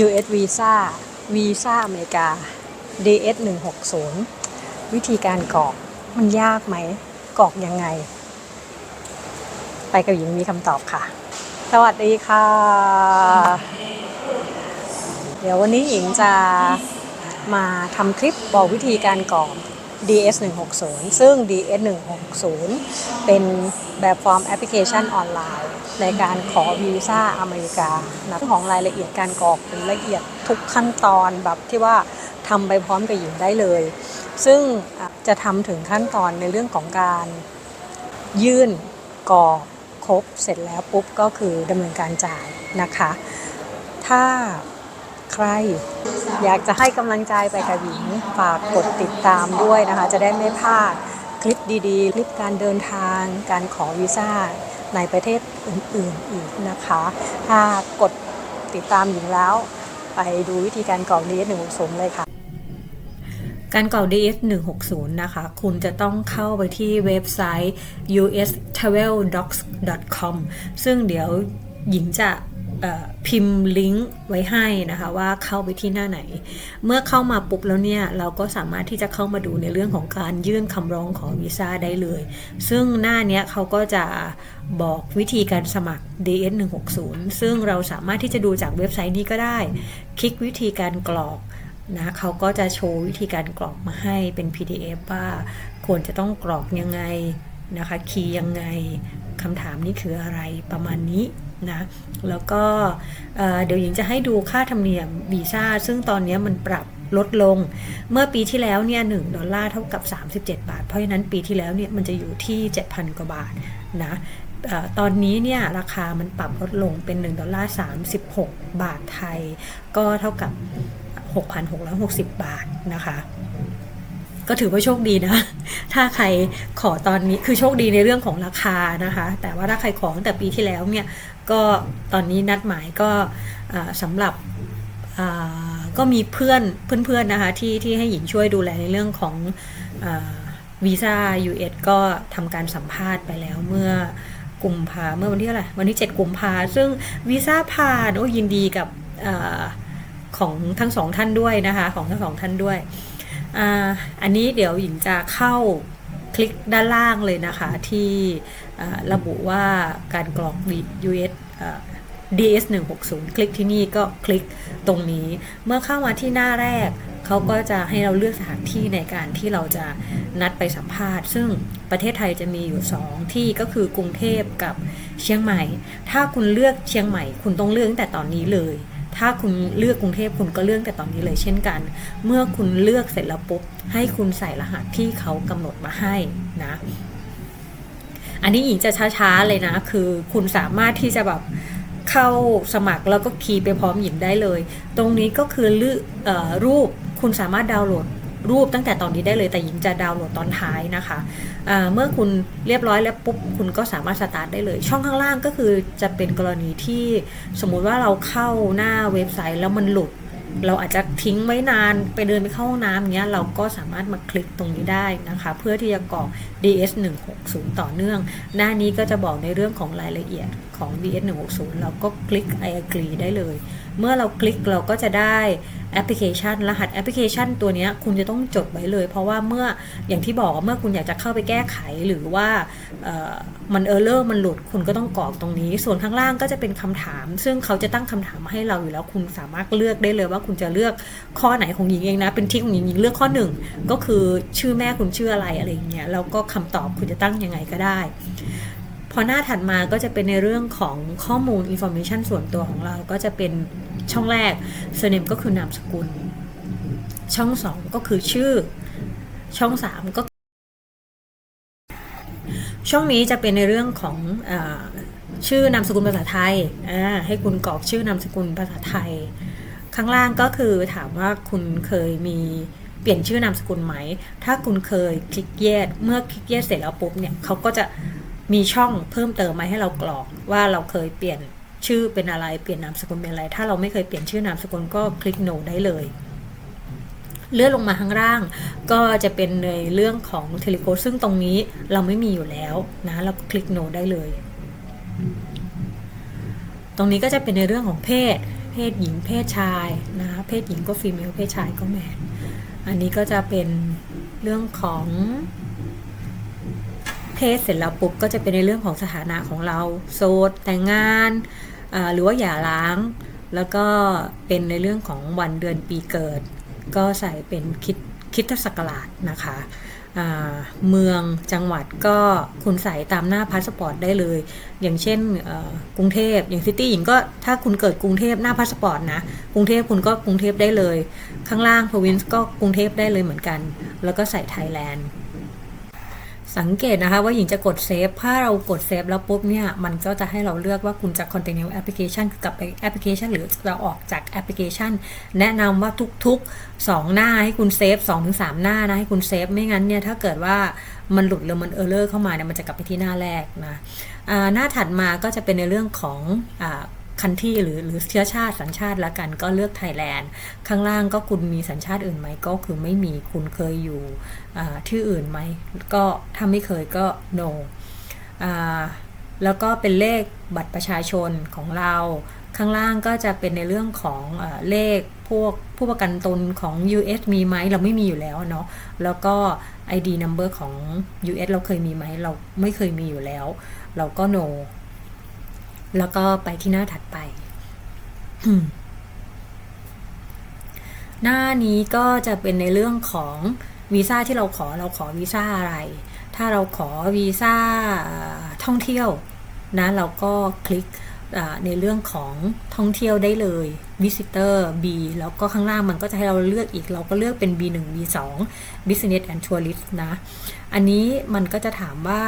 US Visa visa อเมริกา DS 160 วิธีการกรอกมันยากไหมกรอกยังไง ไปกับหญิงมีคำตอบค่ะ สวัสดีค่ะ เดี๋ยววันนี้หญิงจะมาทำคลิปบอกวิธีการกรอก DS 160ซึ่ง DS 160เป็นแบบฟอร์มแอปพลิเคชันออนไลน์ ในการขอวีซ่าอเมริกานะเรื่องของรายละเอียดการกรอกเป็นละเอียดทุกขั้นตอนแบบที่ว่าทำไปพร้อมกับหญิงได้เลย ซึ่งจะทำถึงขั้นตอนในเรื่องของการยื่นกรอกครบเสร็จแล้วปุ๊บก็คือดำเนินการจ่ายนะคะ ถ้า ใคร อยากจะให้กำลังใจไปกับหญิงฝากกดติดตามด้วยนะคะ จะได้ไม่พลาดคลิปดีๆ คลิปการเดินทาง การขอวีซ่าในประเทศอื่นๆอีกนะคะ ถ้ากดติดตามหญิงแล้ว ไปดูวิธีการกรอกดีเอสหนึ่งหกศูนย์เลยค่ะ การกรอก DS 160นะคะ คุณจะต้องเข้าไปที่เว็บไซต์ ustraveldocs.com ซึ่งเดี๋ยวหญิงจะ พิมพ์ลิงก์ไว้ให้นะคะว่าเข้าไปที่หน้าไหน เมื่อเข้ามาปุ๊บแล้วเนี่ยเราก็สามารถที่จะเข้ามาดูในเรื่องของการยื่นคำร้องขอวีซ่าได้เลย ซึ่งหน้าเนี้ยเขาก็จะบอกวิธีการสมัคร DS 160ซึ่งเราสามารถที่จะดูจากเว็บไซต์นี้ก็ได้ คลิกวิธีการกรอกนะเขาก็จะโชว์วิธีการกรอกมาให้เป็น PDF ว่าควรจะต้องกรอกยังไงนะคะคีย์ยังไงคำถามนี้คืออะไรประมาณนี้ นะแล้วก็เดี๋ยวหญิงจะให้ดูค่าธรรมเนียมวีซ่า ซึ่งตอนนี้มันปรับลดลง เมื่อปีที่แล้วเนี่ยหดอลลาร์เท่ากับ 37 บาท เพราะฉะนั้นปีที่แล้วเนี่ยมันจะอยู่ที่ 7,000 กว่าบาทนะตอนนี้เนี่ยราคามันปรับลดลงเป็น1ดอลลาร์36 บาทไทย ก็เท่ากับ 6,660 บาทนะคะ ก็ถือว่าโชคดีนะ ถ้าใครขอตอนนี้คือโชคดีในเรื่องของราคานะคะ แต่ว่าถ้าใครขอตั้งแต่ปีที่แล้วเนี่ย ก็ตอนนี้นัดหมายก็สำหรับก็มีเพื่อนเพื่อนๆนะคะที่ที่ให้หญิงช่วยดูแลในเรื่องของวีซ่า US ก็ทำการสัมภาษณ์ไปแล้วเมื่อกุมภาเมื่อวันที่อะไหรวันที่ 7 กุมภาซึ่งวีซ่าผ่านโอ้ยินดีกับอของทั้งสองท่านด้วยนะคะ ของทั้งสองท่านด้วย อ่าอันนี้เดี๋ยวหญิงจะเข้าคลิกด้านล่างเลยนะคะที่ระบุว่าการกรอก US อ่า DS 160คลิกที่นี่ก็คลิกตรงนี้ เมื่อเข้ามาที่หน้าแรก เขาก็จะให้เราเลือกสถานที่ในการที่เราจะนัดไปสัมภาษณ์ ซึ่งประเทศไทยจะมีอยู่ 2 ที่ก็คือกรุงเทพกับเชียงใหม่ ถ้าคุณเลือกเชียงใหม่ คุณต้องเลือกตั้งแต่ตอนนี้เลย ถ้าคุณเลือกกรุงเทพคุณก็เลือกแต่ตอนนี้เลยเช่นกัน เมื่อคุณเลือกเสร็จแล้วปุ๊บให้คุณใส่รหัสที่เขากำหนดมาให้นะ อันนี้หญิงจะช้าๆเลยนะ คือคุณสามารถที่จะแบบเข้าสมัครแล้วก็คีย์ไปพร้อมหญิงได้เลย ตรงนี้ก็คืออรูปคุณสามารถดาวน์โหลด รูปตั้งแต่ตอนนี้ได้เลยแต่หญิงจะดาวน์โหลดตอนท้ายนะคะอ่าเมื่อคุณเรียบร้อยแล้วปุ๊บคุณก็สามารถสตาร์ทได้เลย ช่องข้างล่างก็คือจะเป็นกรณีที่สมมุติว่าเราเข้าหน้าเว็บไซต์แล้วมันหลุด เราอาจจะทิ้งไว้นานไปเดินไปเข้าห้องน้ำเงี้ยเราก็สามารถมาคลิกตรงนี้ได้นะคะ เพื่อที่จะกรอก DS 160ต่อเนื่อง หน้านี้ก็จะบอกในเรื่องของรายละเอียด ของ DS 160เราก็คลิก I agree ได้เลย เมื่อเราคลิกเราก็จะได้แอปพลิเคชัน รหัสแอปพลิเคชันตัวนี้คุณจะต้องจดไว้เลย เพราะว่าเมื่ออย่างที่บอกเมื่อคุณอยากจะเข้าไปแก้ไขหรือว่ามันเออร์เลอร์มันหลุดคุณก็ต้องกรอกตรงนี้ ส่วนข้างล่างก็จะเป็นคำถาม ซึ่งเขาจะตั้งคำถามมาให้เราอยู่แล้วคุณสามารถเลือกได้เลยว่าคุณจะเลือกข้อไหนของหญิงเองนะ เป็นทริคของหญิงหญิงเลือกข้อหนึ่งก็คือชื่อแม่คุณชื่ออะไรอะไรอย่างเงี้ยแล้วก็คำตอบคุณจะตั้งยังไงก็ได้ พอหน้าถัดมาก็จะเป็นในเรื่องของข้อมูล information ส่วนตัวของเราก็จะเป็นช่องแรก surname ก็คือนามสกุล ช่องสองก็คือชื่อ ช่องสามก็ ช่องนี้จะเป็นในเรื่องของอชื่อนามสกุลภาษาไทย ให้คุณกรอกชื่อนามสกุลภาษาไทย ข้างล่างก็คือถามว่าคุณเคยมีเปลี่ยนชื่อนามสกุลไหม ถ้าคุณเคยคลิกเยสเมื่อคลิกเยสเสร็จแล้วปุ๊บเนี่ยเขาก็จะ มีช่องเพิ่มเติมมาให้เรากรอกว่าเราเคยเปลี่ยนชื่อเป็นอะไรเปลี่ยนนามสกุลเป็นอะไร ถ้าเราไม่เคยเปลี่ยนชื่อนามสกุลก็คลิก no ได้เลยเลื่อนลงมาข้างล่างก็จะเป็นในเรื่องของเทเลโคซึ่งตรงนี้เราไม่มีอยู่แล้วนะเราก็คลิก no ได้เลย ตรงนี้ก็จะเป็นในเรื่องของเพศ เพศหญิงเพศชายนะคะเพศหญิงก็ฟีเมลเพศชายก็แมนอันนี้ก็จะเป็นเรื่องของ เพศเสร็จแล้วปุ๊บก็จะเป็นในเรื่องของสถานะของเรา โสดแต่งงานหรือว่าหย่าร้าง แล้วก็เป็นในเรื่องของวันเดือนปีเกิด ก็ใส่เป็นคิดคิดศักราชนะคะเมืองจังหวัดก็คุณใส่ตามหน้าพาสปอร์ตได้เลย อย่างเช่นกรุงเทพอย่างซิตี้หญิงก็ถ้าคุณเกิดกรุงเทพหน้าพาสปอร์ตนะกรุงเทพคุณก็กรุงเทพได้เลย ข้างล่าง province ก็กรุงเทพได้เลยเหมือนกัน แล้วก็ใส่ไทยแลนด์ สังเกตนะคะว่าหญิงจะกดเซฟ ถ้าเรากดเซฟแล้วปุ๊บเนี่ย มันก็จะให้เราเลือกว่าคุณจะ continue application คือกลับไปแอปพลิเคชัน หรือเราออกจากแอปพลิเคชัน แนะนำว่าทุกๆ 2 หน้าให้คุณเซฟ2-3 หน้านะ ให้คุณเซฟ ไม่งั้นเนี่ย ถ้าเกิดว่ามันหลุดหรือมันเออร์เลอร์เข้ามาเนี่ย มันจะกลับไปที่หน้าแรกนะหน้าถัดมาก็จะเป็นในเรื่องของอ คันที่หรือหรือเชื้อชาติสัญชาติละกันก็เลือกไทยแลนด์ ข้างล่างก็คุณมีสัญชาติอื่นไหมก็คือไม่มีคุณเคยอยู่ที่อื่นไหมก็ถ้าไม่เคยก็ no แล้วก็เป็นเลขบัตรประชาชนของเราข้างล่างก็จะเป็นในเรื่องของอเลขพวกผู้ประกันตนของ US มีไหมเราไม่มีอยู่แล้วเนาะแล้วก็ ID number ของ US เราเคยมีไหมเราไม่เคยมีอยู่แล้ว เราก็ no แล้วก็ไปที่หน้าถัดไป หน้านี้ก็จะเป็นในเรื่องของวีซ่าที่เราขอเราขอวีซ่าอะไร ถ้าเราขอวีซ่าท่องเที่ยวนะเราก็คลิกในเรื่องของท่องเที่ยวได้เลย Visitor B แล้วก็ข้างล่างมันก็จะให้เราเลือกอีก เราก็เลือกเป็น B1 B2 Business and Tourist นะ อันนี้มันก็จะถามว่า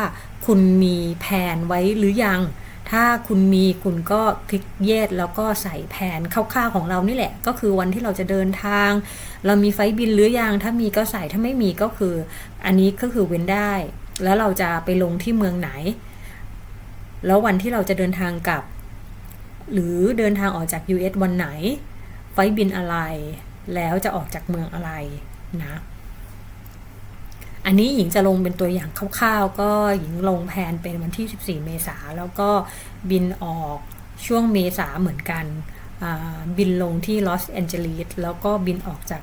คุณมีแผนไว้หรือยัง ถ้าคุณมีคุณก็คลิกเยดแล้วก็ใส่แผนคร่าวๆของเรานี่แหละ ก็คือวันที่เราจะเดินทาง เรามีไฟบินหรือยังถ้ามีก็ใส่ถ้าไม่มีก็คือ อันนี้ก็คือเว้นได้ แล้วเราจะไปลงที่เมืองไหน แล้ววันที่เราจะเดินทางกลับ หรือเดินทางออกจาก US วันไหน ไฟบินอะไร แล้วจะออกจากเมืองอะไรนะ อันนี้หญิงจะลงเป็นตัวอย่างคร่าวๆ ก็หญิงลงแผนเป็นวันที่ 14 เมษาแล้วก็บินออกช่วงเมษาเหมือนกันบินลงที่ลอสแอนเจลิสแล้วก็บินออกจาก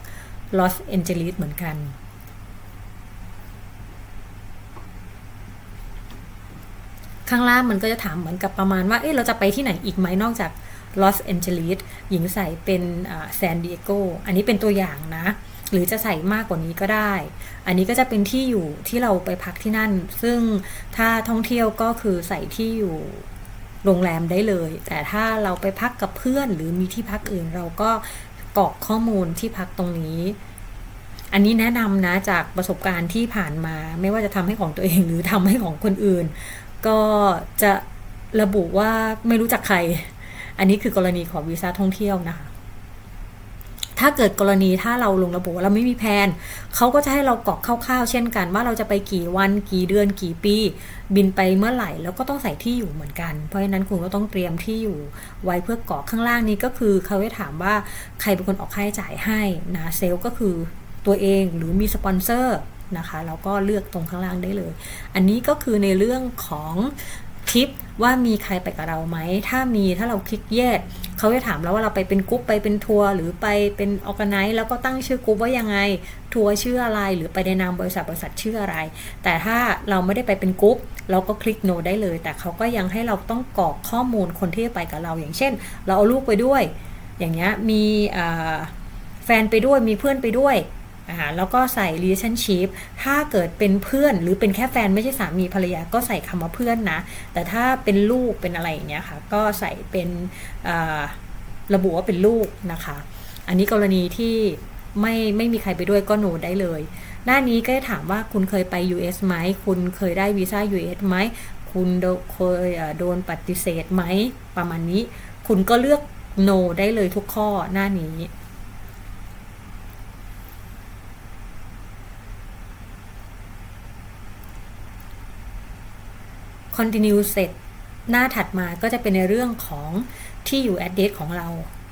ลอสแอนเจลิสเหมือนกัน ข้างล่างมันก็จะถามเหมือนกับประมาณว่า เอ๊ะเราจะไปที่ไหนอีกไหมนอกจากลอสแอนเจลิสหญิงใส่เป็นแซนดิเอโกอันนี้เป็นตัวอย่างนะ หรือจะใส่มากกว่านี้ก็ได้ อันนี้ก็จะเป็นที่อยู่ที่เราไปพักที่นั่น ซึ่งถ้าท่องเที่ยวก็คือใส่ที่อยู่โรงแรมได้เลย แต่ถ้าเราไปพักกับเพื่อน หรือมีที่พักอื่นเราก็กรอกข้อมูลที่พักตรงนี้ อันนี้แนะนำนะจากประสบการณ์ที่ผ่านมา ไม่ว่าจะทำให้ของตัวเองหรือทำให้ของคนอื่น ก็จะระบุว่าไม่รู้จักใคร อันนี้คือกรณีของวีซ่าท่องเที่ยวนะคะ ถ้าเกิดกรณีถ้าเราลงระบุว่าเราไม่มีแผนเขาก็จะให้เรากรอกคร่าวๆ เช่นกัน ว่าเราจะไปกี่วันกี่เดือนกี่ปี บินไปเมื่อไหร่ แล้วก็ต้องใส่ที่อยู่เหมือนกัน เพราะฉะนั้นคุณก็ต้องเตรียมที่อยู่ไว้เพื่อกรอกข้างล่างนี้ก็คือเขาจะถามว่าใครเป็นคนออกค่าใช้จ่ายให้นะเซลก็คือตัวเองหรือมีสปอนเซอร์นะคะเราก็เลือกตรงข้างล่างได้เลย อันนี้ก็คือในเรื่องของทิป ว่ามีใครไปกับเราไหม ถ้ามีถ้าเราคลิกแยกเขาจะถามเราว่าเราไปเป็นกรุ๊ปไปเป็นทัวร์หรือไปเป็นออแกไนซ์แล้วก็ตั้งชื่อกรุ๊ปว่ายังไง ทัวร์ชื่ออะไร หรือไปในนามบริษัทบริษัทชื่ออะไร แต่ถ้าเราไม่ได้ไปเป็นกรุ๊ปเราก็คลิกโนได้เลย แต่เขาก็ยังให้เราต้องกรอกข้อมูลคนที่ไปกับเรา อย่างเช่น เราเอาลูกไปด้วย อย่างเงี้ยมีแฟนไปด้วยมีเพื่อนไปด้วย อ่าแล้วก็ใส่ relationship ถ้าเกิดเป็นเพื่อนหรือเป็นแค่แฟนไม่ใช่สามีภรรยาก็ใส่คำว่าเพื่อนนะ แต่ถ้าเป็นลูกเป็นอะไรอย่างเงี้ยค่ะ ก็ใส่เป็นระบุว่าเป็นลูกนะคะ อันนี้กรณีที่ไม่ไม่มีใครไปด้วยก็โนได้เลย หน้านี้ก็จะถามว่าคุณเคยไป US ไหม คุณเคยได้วีซ่า US ไหม คุณเคยโดนปฏิเสธไหม ประมาณนี้ คุณก็เลือก no ได้เลยทุกข้อหน้านี้ continue เสร็จหน้าถัดมาก็จะเป็นในเรื่องของที่อยู่ address ของเรา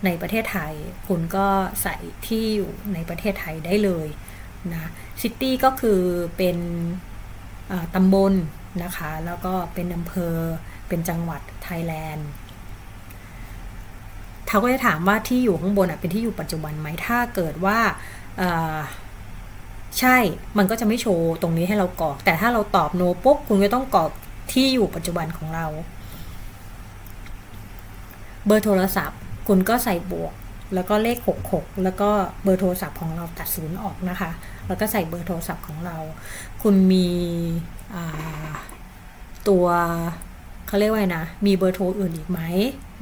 ในประเทศไทย คุณก็ใส่ที่อยู่ในประเทศไทยได้เลยนะ city ก็คือเป็นตำบลนะคะ แล้วก็เป็นอำเภอ เป็นจังหวัดไทยแลนด์เขาก็จะถามว่าที่อยู่ข้างบนอะเป็นที่อยู่ปัจจุบันไหม ถ้าเกิดว่าใช่ มันก็จะไม่โชว์ตรงนี้ให้เรากรอก แต่ถ้าเราตอบโนปุ๊บ คุณก็ต้องกรอก ที่อยู่ปัจจุบันของเรา เบอร์โทรศัพท์ คุณก็ใส่บวก แล้วก็เลข 66 แล้วก็เบอร์โทรศัพท์ของเราตัดศูนย์ออกนะคะ แล้วก็ใส่เบอร์โทรศัพท์ของเรา คุณมีตัวเขาเรียกว่าไงนะ มีเบอร์โทรอื่นอีกไหม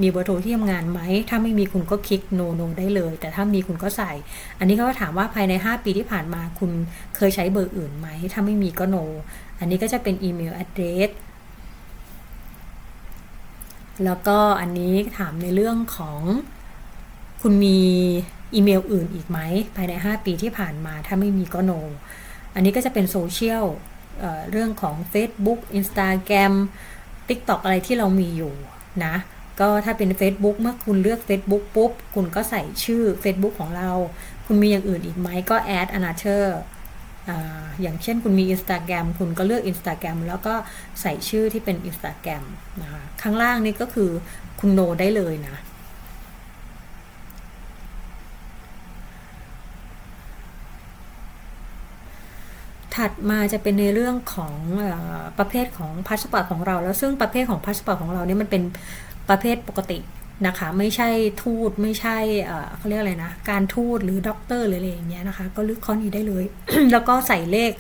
มีเบอร์โทรที่ทำงานไหม ถ้าไม่มีคุณก็คลิก no no ได้เลย แต่ถ้ามีคุณก็ใส่ อันนี้เขาก็ถามว่าภายใน 5 ปีที่ผ่านมาคุณเคยใช้เบอร์อื่นไหม ถ้าไม่มีก็ no อันนี้ก็จะเป็นอีเมล address แล้วก็อันนี้ถามในเรื่องของคุณมีอีเมลอื่นอีกไหม ภายใน 5 ปีที่ผ่านมาถ้าไม่มีก็ no อันนี้ก็จะเป็นโซเชียลเอ่อเรื่องของ Facebook Instagram TikTok อะไรที่เรามีอยู่นะ ก็ถ้าเป็น Facebook เมื่อคุณเลือก Facebook ปุ๊บ คุณก็ใส่ชื่อ Facebook ของเรา คุณมีอย่างอื่นอีกไหมก็ add another อย่างเช่นคุณมี Instagram คุณก็เลือก Instagram แล้วก็ใส่ชื่อที่เป็น Instagram นะคะข้างล่างนี่ก็คือคุณโนได้เลยนะ ถัดมาจะเป็นในเรื่องของอประเภทของพาสปอร์ตของเรา แล้วซึ่งประเภทของพาสปอร์ตของเราเนี่ยมันเป็นประเภทปกติ นะคะ ไม่ใช่ทูตไม่ใช่เขาเรียกอะไรนะ การทูตหรือด็อกเตอร์หรืออะไรอย่างเงี้ยนะคะ ก็เลือกข้อนี้ได้เลย แล้วก็ใส่เลข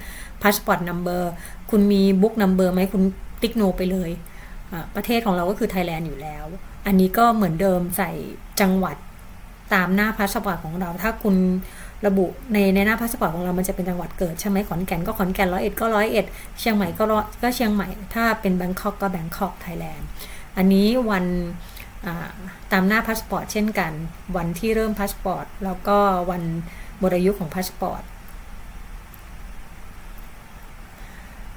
พาสปอร์ตนัมเบอร์คุณมีบุ๊กนัมเบอร์ไหมคุณติ๊กโนไปเลย ประเทศของเราก็คือไทยแลนด์อยู่แล้ว อันนี้ก็เหมือนเดิมใส่จังหวัดตามหน้าพาสปอร์ตของเรา ถ้าคุณระบุในในหน้าพาสปอร์ตของเรามันจะเป็นจังหวัดเกิดใช่ไหมขอนแก่นก็ขอนแก่นร้อยเอ็ดก็ร้อยเอ็ดเชียงใหม่ก็ร้อยก็เชียงใหม่ ถ้าเป็นแบงคอกก็แบงคอกไทยแลนด์ อันนี้วัน ตามหน้าพาสปอร์ตเช่นกัน วันที่เริ่มพาสปอร์ตแล้วก็วันหมดอายุของพาสปอร์ต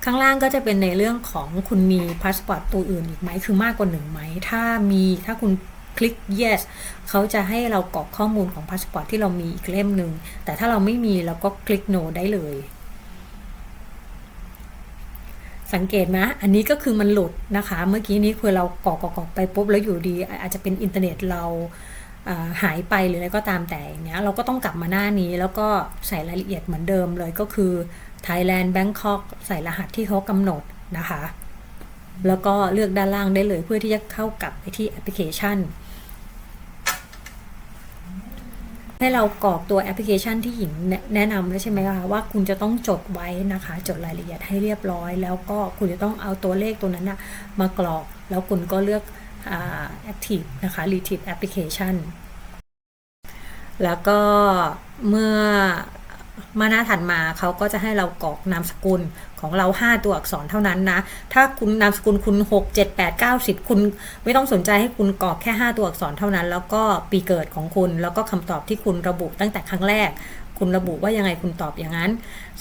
ข้างล่างก็จะเป็นในเรื่องของคุณมีพาสปอร์ตตัวอื่นอีกไหมคือมากกว่าหนึ่งไหม ถ้ามีถ้าคุณคลิก yes เขาจะให้เรากรอกข้อมูลของพาสปอร์ตที่เรามีอีกเล่มหนึ่งแต่ถ้าเราไม่มีเราก็คลิก no ได้เลย สังเกตไหมอันนี้ก็คือมันหลุดนะคะ เมื่อกี้นี้คือเรากรอกอกไปปุ๊บแล้วอยู่ดี อาจจะเป็นอินเทอร์เน็ตเราอ่าหายไปหรืออะไรก็ตามแต่อย่างเงี้ยเราก็ต้องกลับมาหน้านี้แล้วก็ใส่รายละเอียดเหมือนเดิมเลยก็คือ Thailand Bangkok ใส่รหัสที่เขากำหนดนะคะ แล้วก็เลือกด้านล่างได้เลยเพื่อที่จะเข้ากลับไปที่แอปพลิเคชัน ให้เรากรอกตัวแอปพลิเคชันที่หญิงแนะนำแล้วใช่ไหมคะว่าคุณจะต้องจดไว้นะคะ จดรายละเอียดให้เรียบร้อย แล้วก็คุณจะต้องเอาตัวเลขตัวนั้นนะมากรอก แล้วคุณก็เลือกอ active นะคะ retrieve application แล้วก็เมื่อ มาหน้าถัดมาเขาก็จะให้เรากรอกนามสกุลของเรา 5 ตัวอักษรเท่านั้นนะ ถ้าคุณนามสกุลคุณ 6 7 8 9 10 คุณไม่ต้องสนใจให้คุณกรอกแค่ 5 ตัวอักษรเท่านั้น แล้วก็ปีเกิดของคุณ แล้วก็คำตอบที่คุณระบุตั้งแต่ครั้งแรก คุณระบุว่ายังไงคุณตอบอย่างนั้น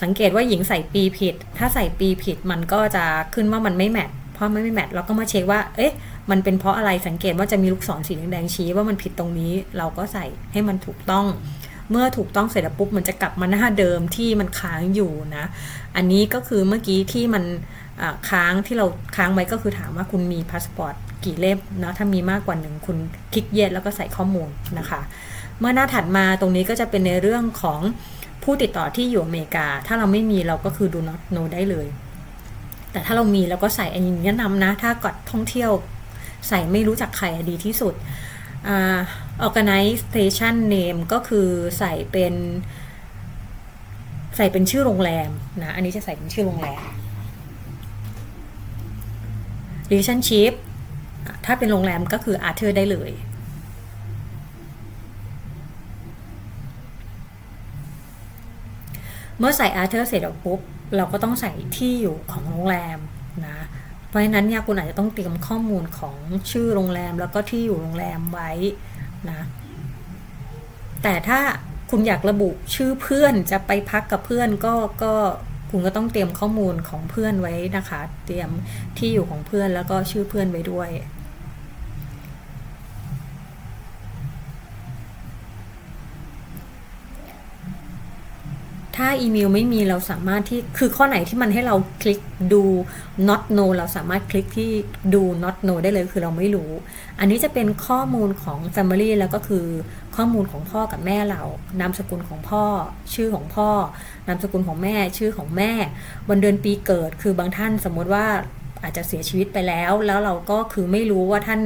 สังเกตว่าหญิงใส่ปีผิด ถ้าใส่ปีผิดมันก็จะขึ้นว่ามันไม่แมทเพราะมันไม่แมทเราก็มาเช็คว่า เอ๊ะ มันเป็นเพราะอะไรสังเกตว่าจะมีลูกศรสีแดงๆชี้ว่ามันผิดตรงนี้ เราก็ใส่ให้มันถูกต้อง เมื่อถูกต้องเสร็จแล้วปุ๊บมันจะกลับมาหน้าเดิมที่มันค้างอยู่นะ อันนี้ก็คือเมื่อกี้ที่มันค้างที่เราค้างไว้ก็คือถามว่าคุณมีพาสปอร์ตกี่เล่มนะถ้ามีมากกว่าหนึ่งคุณคลิกเย็ดแล้วก็ใส่ข้อมูลนะคะ เมื่อหน้าถัดมาตรงนี้ก็จะเป็นในเรื่องของผู้ติดต่อที่อยู่อเมริกา ถ้าเราไม่มีเราก็คือ do not know ได้เลย แต่ถ้าเรามีเราก็ใส่อันนี้แนะนำนะ ถ้ากดท่องเที่ยวใส่ไม่รู้จักใครดีที่สุด organization name ก็คือใส่เป็นใส่เป็นชื่อโรงแรมนะ อันนี้จะใส่เป็นชื่อโรงแรม relationship ถ้าเป็นโรงแรมก็คือ Arthur ได้เลยเมื่อใส่ Arthur เสร็จแล้วปุ๊บ เราก็ต้องใส่ที่อยู่ของโรงแรมนะ เพราะฉะนั้นเนี่ยคุณอาจจะต้องเตรียมข้อมูลของชื่อโรงแรมแล้วก็ที่อยู่โรงแรมไว้นะแต่ถ้าคุณอยากระบุชื่อเพื่อนจะไปพักกับเพื่อนก็ก็คุณก็ต้องเตรียมข้อมูลของเพื่อนไว้นะคะ เตรียมที่อยู่ของเพื่อนแล้วก็ชื่อเพื่อนไว้ด้วย ถ้าอีเมลไม่มีเราสามารถที่คือข้อไหนที่มันให้เราคลิกดู not know เราสามารถคลิกที่ดู not know ได้เลยคือเราไม่รู้ อันนี้จะเป็นข้อมูลของ family แล้วก็คือข้อมูลของพ่อกับแม่เรา นามสกุลของพ่อ ชื่อของพ่อ นามสกุลของแม่ ชื่อของแม่ วันเดือนปีเกิด คือบางท่านสมมติว่าอาจจะเสียชีวิตไปแล้ว แล้วเราก็คือไม่รู้ว่าท่าน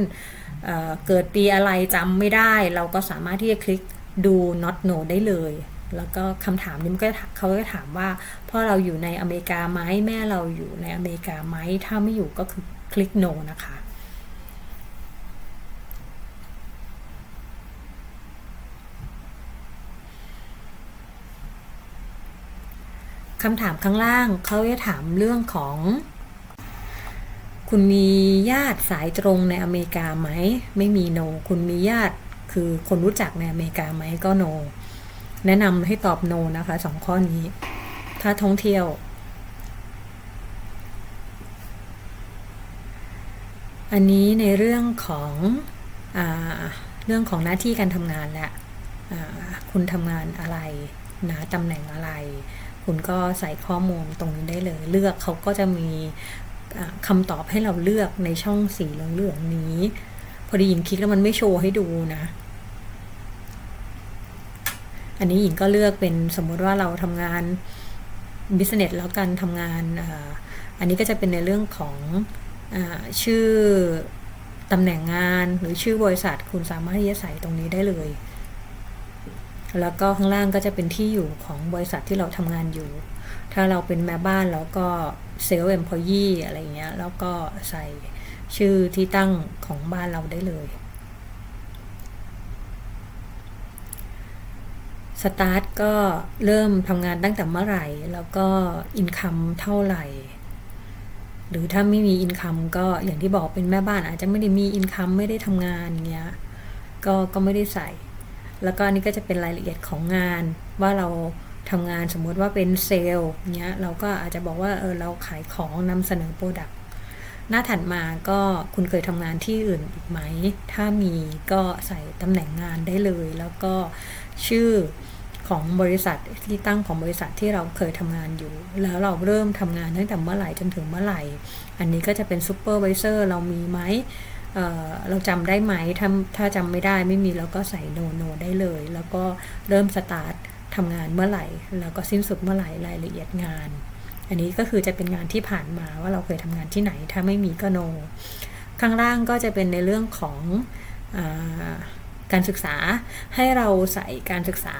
เเกิดปีอะไรจำไม่ได้ เราก็สามารถที่จะคลิกดู not know ได้เลย แล้วก็คำถามนี้มันก็เขาก็ถามว่าพ่อเราอยู่ในอเมริกาไหมแม่เราอยู่ในอเมริกาไหมถ้าไม่อยู่ก็คือคลิก no นะคะคำถามข้างล่างเขาจะถามเรื่องของ คุณมีญาติสายตรงในอเมริกาไหม ไม่มีโน คุณมีญาติคือคนรู้จักในอเมริกาไหมก็โน แนะนำให้ตอบโนนะคะสองข้อนี้ ถ้าท่องเที่ยว อันนี้ในเรื่องของอเรื่องของหน้าที่การทำงานแหละคุณทำงานอะไรนะตำแหน่งอะไร คุณก็ใส่ข้อมูลตรงนี้ได้เลย เลือกเขาก็จะมีคำตอบให้เราเลือกในช่องสีเหลืองๆนี้ พอดีหญิงคลิกแล้วมันไม่โชว์ให้ดูนะ อันนี้หญิงก็เลือกเป็นสมมติว่าเราทำงานบิสเนสแล้วกันทำงานอันนี้ก็จะเป็นในเรื่องของอชื่อตำแหน่งงานหรือชื่อบริษัทคุณสามารถที่จะใส่ตรงนี้ได้เลย แล้วก็ข้างล่างก็จะเป็นที่อยู่ของบริษัทที่เราทำงานอยู่ ถ้าเราเป็นแม่บ้านแล้วก็เซลล์เอ็มพอยี่อะไรเงี้ยแล้วก็ใส่ชื่อที่ตั้งของบ้านเราได้เลย สตาร์ทก็เริ่มทำงานตั้งแต่เมื่อไหร่ แล้วก็อินคัมเท่าไหร่ หรือถ้าไม่มีอินคัมก็อย่างที่บอกเป็นแม่บ้านอาจจะไม่ได้มีอินคัมไม่ได้ทำงานอย่างเงี้ยก็ก็ไม่ได้ใส่ แล้วก็อันนี้ก็จะเป็นรายละเอียดของงานว่าเราทำงานสมมติว่าเป็นเซลล์เนี้ยเราก็อาจจะบอกว่าเออเราขายของนำเสนอโปรดักต์หน้าถัดมาก็คุณเคยทำงานที่อื่นอีกไหม ถ้ามีก็ใส่ตำแหน่งงานได้เลย แล้วก็ชื่อ ของบริษัทที่ตั้งของบริษัทที่เราเคยทำงานอยู่ แล้วเราเริ่มทำงานตั้งแต่เมื่อไหร่จนถึงเมื่อไหร่ อันนี้ก็จะเป็นซูเปอร์วิเซอร์เรามีไหมเราจำได้ไหมถ้าถ้าจำไม่ได้ไม่มีเราก็ใส่โนโนได้เลย แล้วก็เริ่มสตาร์ททำงานเมื่อไหร่ แล้วก็สิ้นสุดเมื่อไหร่รายละเอียดงาน อันนี้ก็คือจะเป็นงานที่ผ่านมาว่าเราเคยทำงานที่ไหน ถ้าไม่มีก็โน ข้างล่างก็จะเป็นในเรื่องของอ การศึกษาให้เราใส่การศึกษา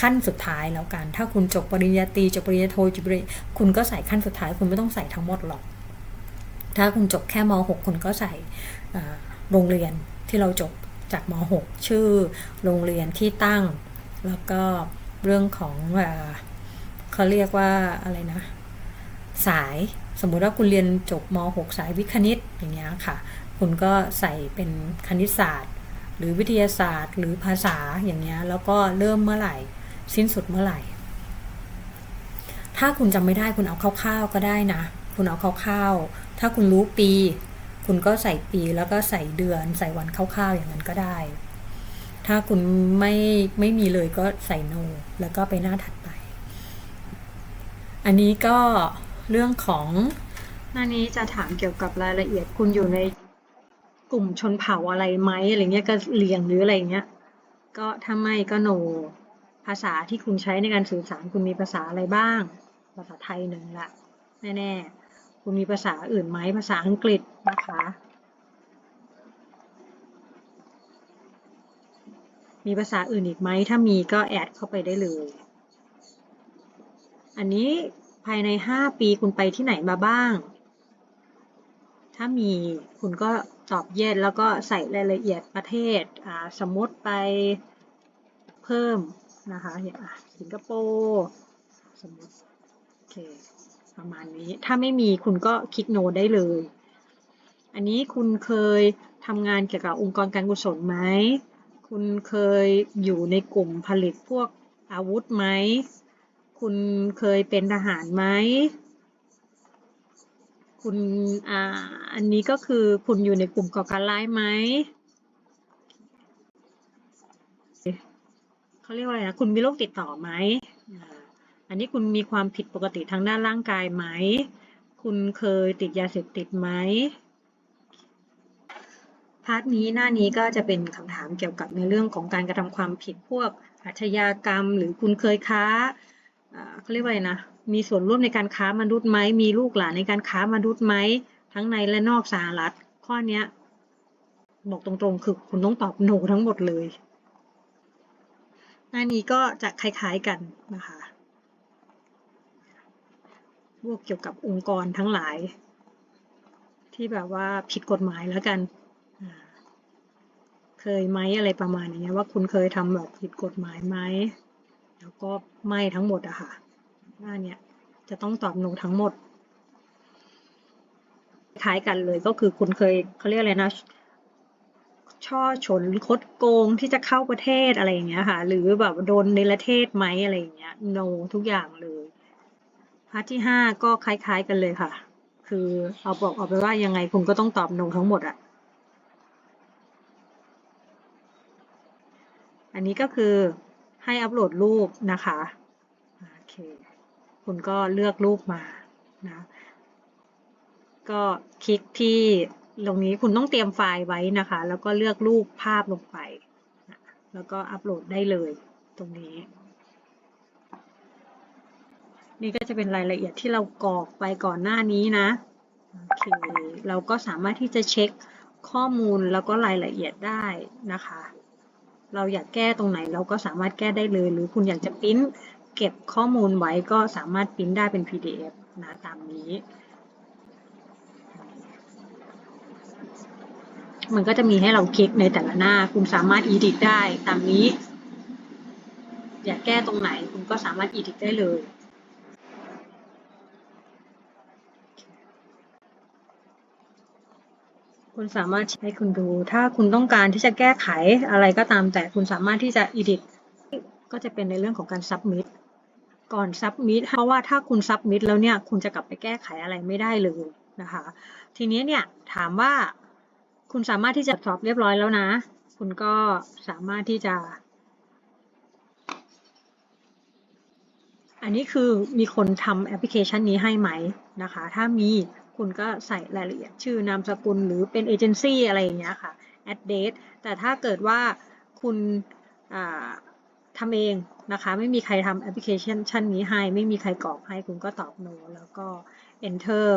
ขั้นสุดท้ายแล้วกัน ถ้าคุณจบปริญญาตรีจบปริญญาโทจบปริญญาคุณก็ใส่ขั้นสุดท้าย คุณไม่ต้องใส่ทั้งหมดหรอก ถ้าคุณจบแค่ม .6 คุณก็ใส่โรงเรียนที่เราจบจากม .6 ชื่อโรงเรียนที่ตั้ง แล้วก็เรื่องของเขาเรียกว่าอะไรนะ สายสมมุติว่าคุณเรียนจบม .6 สายวิทย์คณิตอย่างเงี้ยค่ะ คุณก็ใส่เป็นคณิตศาสตร์ หรือวิทยาศาสตร์หรือภาษาอย่างเงี้ยแล้วก็เริ่มเมื่อไหร่ สิ้นสุดเมื่อไหร่ ถ้าคุณจำไม่ได้คุณเอาคร่าวๆก็ได้นะ คุณเอาคร่าวๆถ้าคุณรู้ปี คุณก็ใส่ปีแล้วก็ใส่เดือน ใส่วันคร่าวๆอย่างนั้นก็ได้ ถ้าคุณไม่ไม่มีเลยก็ใส่โน แล้วก็ไปหน้าถัดไป อันนี้ก็เรื่องของหน้านี้จะถามเกี่ยวกับรายละเอียดคุณอยู่ใน กลุ่มชนเผ่าอะไรไหมอะไรเงี้ยก็เลียงหรืออะไรเงี้ย ก็ถ้าไม่ก็โน ภาษาที่คุณใช้ในการสื่อสารคุณมีภาษาอะไรบ้าง ภาษาไทยหนึ่งละแน่ๆ คุณมีภาษาอื่นไหมภาษาอังกฤษนะคะมีภาษาอื่นอีกไหม ถ้ามีก็แอดเข้าไปได้เลย อันนี้ภายใน 5 ปีคุณไปที่ไหนมาบ้าง ถ้ามีคุณก็ ตอบเย็นแล้วก็ใส่รายละเอียดประเทศสมมติไปเพิ่มนะคะอย่างสิงคโปร์สมมติโอเคประมาณนี้ถ้าไม่มีคุณก็คลิกโนได้เลย อันนี้คุณเคยทำงานเกี่ยวกับองค์กรการกุศลไหมคุณเคยอยู่ในกลุ่มผลิตพวกอาวุธไหม คุณเคยเป็นทหารไหม คุณอ่าอันนี้ก็คือคุณอยู่ในกลุ่มก่อการร้ายไหมเขาเรียกว่าอะไรนะคุณมีโรคติดต่อไหมอันนี้คุณมีความผิดปกติทางด้านร่างกายไหม คุณเคยติดยาเสพติดไหมพาร์ทนี้หน้านี้ก็จะเป็นคำถามเกี่ยวกับในเรื่องของการกระทำความผิดพวกอาชญากรรม หรือคุณเคยค้าอ่าเขาเรียกว่าอะไรนะ มีส่วนร่วมในการค้ามนุษย์ไหมมีลูกหลานในการค้ามนุษย์ไหมทั้งในและนอกสหรัฐ ข้อเนี้ย บอกตรงๆ คือคุณต้องตอบโนทั้งหมดเลยหน้านี้ก็จะคล้ายๆกันนะคะพวกเกี่ยวกับองค์กรทั้งหลาย ที่แบบว่าผิดกฎหมายแล้วกัน เคยไหมอะไรประมาณอย่างเงี้ยว่าคุณเคยทำแบบผิดกฎหมายไหม แล้วก็ไม่ทั้งหมดอะค่ะ หน้าเนี้ยจะต้องตอบโนทั้งหมด คล้ายกันเลยก็คือคุณเคยเขาเรียกอะไรนะช่อฉนคดโกงที่จะเข้าประเทศอะไรอย่างเงี้ยค่ะ หรือแบบโดนในประเทศไหมอะไรอย่างเงี้ย no ทุกอย่างเลยพาร์ทที่ห้าก็คล้ายๆกันเลยค่ะ คือเอาบอกเอาไปว่ายังไงคุณก็ต้องตอบ no ทั้งหมดอะอันนี้ก็คือให้อัปโหลดรูปนะคะ โอเค คุณก็เลือกรูปมานะก็คลิกที่ตรงนี้คุณต้องเตรียมไฟล์ไว้นะคะ แล้วก็เลือกรูปภาพลงไปนะแล้วก็อัปโหลดได้เลยตรงนี้ นี่ก็จะเป็นรายละเอียดที่เรากรอกไปก่อนหน้านี้นะโอเคเราก็สามารถที่จะเช็คข้อมูลแล้วก็รายละเอียดได้นะคะ เราอยากแก้ตรงไหนเราก็สามารถแก้ได้เลย หรือคุณอยากจะปริ้น เก็บข้อมูลไว้ก็สามารถปริ้นได้เป็น PDF นะตามนี้ มันก็จะมีให้เราคลิกในแต่ละหน้า คุณสามารถ edit ได้ตามนี้ อยากแก้ตรงไหนคุณก็สามารถ edit ได้เลยคุณสามารถให้คุณดู ถ้าคุณต้องการที่จะแก้ไขอะไรก็ตามแต่คุณสามารถที่จะ edit ก็จะเป็นในเรื่องของการ submit ก่อน submit เพราะว่าถ้าคุณ submit แล้วเนี่ยคุณจะกลับไปแก้ไขอะไรไม่ได้เลยนะคะ ทีนี้เนี่ยถามว่าคุณสามารถที่จะสอบเรียบร้อยแล้วนะ คุณก็สามารถที่จะ อันนี้คือมีคนทำแอปพลิเคชันนี้ให้ไหมนะคะ ถ้ามีคุณก็ใส่รายละเอียดชื่อนามสกุลหรือเป็นเอเจนซี่อะไรอย่างเงี้ยค่ะ add date แต่ถ้าเกิดว่าคุณ ทำเองนะคะ ไม่มีใครทำแอปพลิเคชันนี้ให้ ไม่มีใครกรอกให้คุณก็ตอบ no แล้วก็ enter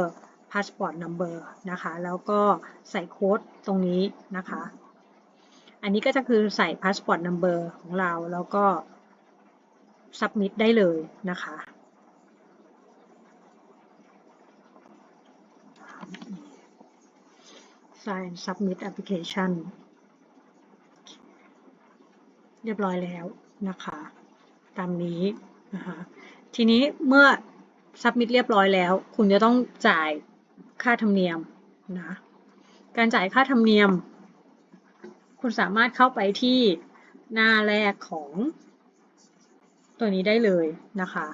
passport number นะคะ แล้วก็ใส่โค้ดตรงนี้นะคะ อันนี้ก็จะคือใส่ passport number ของเราแล้วก็ submit ได้เลยนะคะ sign submit application เรียบร้อยแล้ว นะคะ ตามนี้นะคะทีนี้เมื่อ submit เรียบร้อยแล้ว คุณจะต้องจ่ายค่าธรรมเนียมนะการจ่ายค่าธรรมเนียม คุณสามารถเข้าไปที่หน้าแรกของตัวนี้ได้เลยนะคะ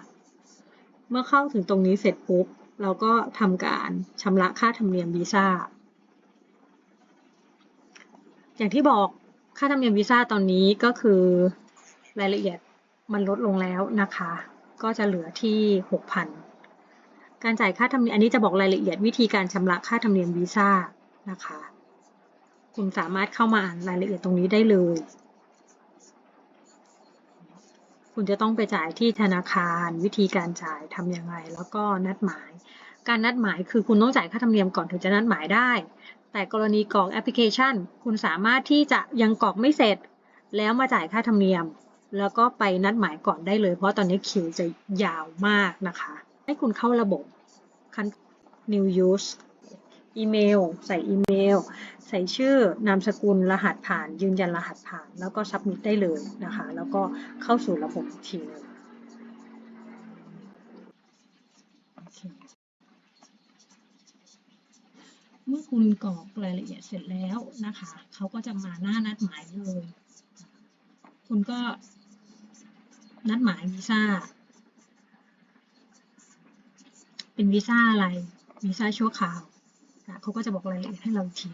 เมื่อเข้าถึงตรงนี้เสร็จปุ๊บ เราก็ทำการชำระค่าธรรมเนียมวีซ่า อย่างที่บอกค่าธรรมเนียมวีซ่าตอนนี้ก็คือ รายละเอียดมันลดลงแล้วนะคะ ก็จะเหลือที่ 6,000 การจ่ายค่าธรรมเนียมอันนี้จะบอกรายละเอียดวิธีการชำระค่าธรรมเนียมวีซ่านะคะ คุณสามารถเข้ามาอ่านรายละเอียดตรงนี้ได้เลย คุณจะต้องไปจ่ายที่ธนาคารวิธีการจ่ายทำยังไง แล้วก็นัดหมาย การนัดหมายคือคุณต้องจ่ายค่าธรรมเนียมก่อนถึงจะนัดหมายได้ แต่กรณีกรอกแอปพลิเคชัน คุณสามารถที่จะยังกรอกไม่เสร็จ แล้วมาจ่ายค่าธรรมเนียม แล้วก็ไปนัดหมายก่อนได้เลย เพราะตอนนี้คิวจะยาวมากนะคะ ให้คุณเข้าระบบคัน new use อีเมล ใส่อีเมล ใส่ชื่อนามสกุลรหัสผ่าน ยืนยันรหัสผ่าน แล้วก็ submit ได้เลยนะคะ แล้วก็เข้าสู่ระบบอีกทีนึงเมื่อคุณกรอกรายละเอียดเสร็จแล้วนะคะ เขาก็จะมาหน้านัดหมายเลย คุณก็ นัดหมายวีซ่า เป็นวีซ่าอะไร วีซ่าชั่วคราวเขาก็จะบอกอะไรให้เราที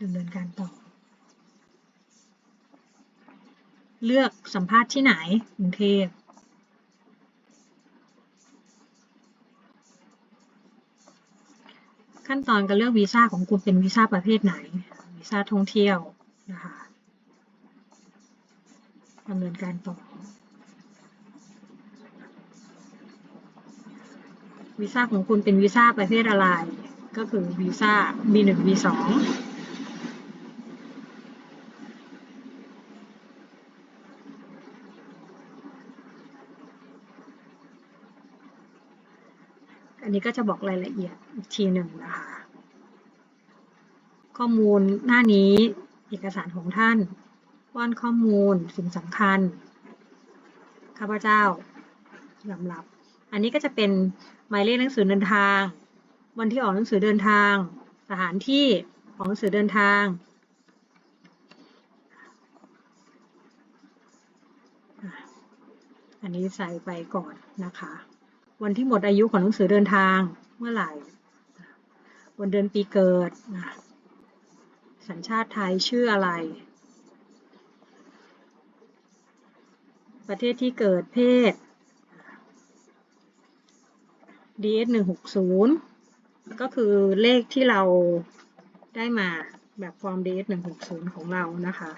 ดำเนินการต่อ เลือกสัมภาษณ์ที่ไหนกรุงเทพขั้นตอนการเลือกวีซ่าของคุณเป็นวีซ่าประเภทไหน วีซ่าท่องเที่ยวนะคะ ดำเนินการต่อวีซ่าของคุณเป็นวีซ่าประเภทอะไร ก็คือวีซ่า B1 B2 อันนี้ก็จะบอกรายละเอียดอีกทีหนึ่งนะคะ ข้อมูลหน้านี้เอกสารของท่าน ว่านข้อมูลสิ่งสำคัญ ข้าพเจ้ายอมรับ อันนี้ก็จะเป็นหมายเลขหนังสือเดินทาง วันที่ออกหนังสือเดินทาง สถานที่ของหนังสือเดินทาง อันนี้ใส่ไปก่อนนะคะ วันที่หมดอายุของหนังสือเดินทางเมื่อไหร่ วันเดือนปีเกิด สัญชาติไทยชื่ออะไร ประเทศที่เกิดเพศ DS 1 6 0ก็คือเลขที่เราได้มาแบบฟอร์ม DS 1 6 0ของเรานะคะ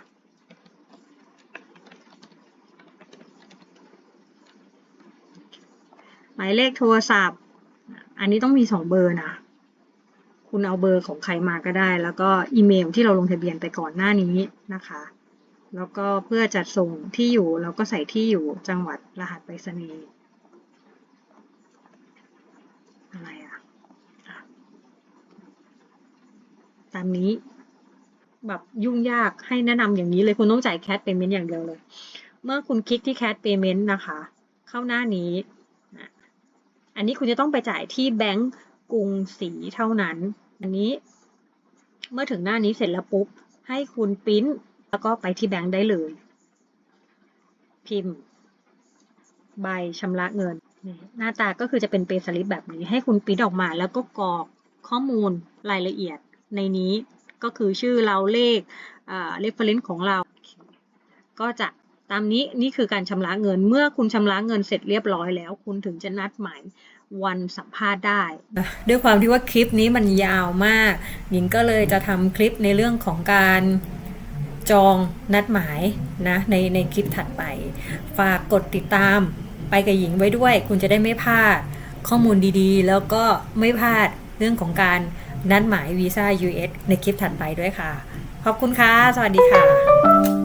หมายเลขโทรศัพท์ อันนี้ต้องมีสองเบอร์นะ คุณเอาเบอร์ของใครมาก็ได้ แล้วก็อีเมลที่เราลงทะเบียนไปก่อนหน้านี้นะคะ แล้วก็เพื่อจัดส่งที่อยู่เราก็ใส่ที่อยู่จังหวัดรหัสไปรษณีย์อะไรอะอะตามนี้ แบบยุ่งยากให้แนะนำอย่างนี้เลยคุณต้องจ่ายแค s เ payment อย่างเดียวเลย เมื่อคุณคลิกที่ cash payment นะคะ เข้าหน้านี้ อันนี้คุณจะต้องไปจ่ายที่แบงก์กรุงศรีเท่านั้น อันนี้ เมื่อถึงหน้านี้เสร็จแล้วปุ๊บ ให้คุณปริ้น แล้วก็ไปที่แบงก์ได้เลย พิมพ์ ใบชำระเงิน หน้าตาก็คือจะเป็นเปสลิปแบบนี้ ให้คุณปิ้นออกมาแล้วก็กรอกข้อมูลรายละเอียดในนี้ก็คือชื่อเราเลขอ่า reference ของเรา ก็จะตามนี้นี่คือการชำระเงิน เมื่อคุณชำระเงินเสร็จเรียบร้อยแล้ว คุณถึงจะนัดหมายวันสัมภาษณ์ได้ ด้วยความที่ว่าคลิปนี้มันยาวมาก หญิงก็เลยจะทำคลิปในเรื่องของการ จองนัดหมายนะในในคลิปถัดไป ฝากกดติดตามไปกับหญิงไว้ด้วย คุณจะได้ไม่พลาดข้อมูลดีๆ แล้วก็ไม่พลาดเรื่องของการนัดหมายวีซ่า US ในคลิปถัดไปด้วยค่ะ ขอบคุณค่ะ สวัสดีค่ะ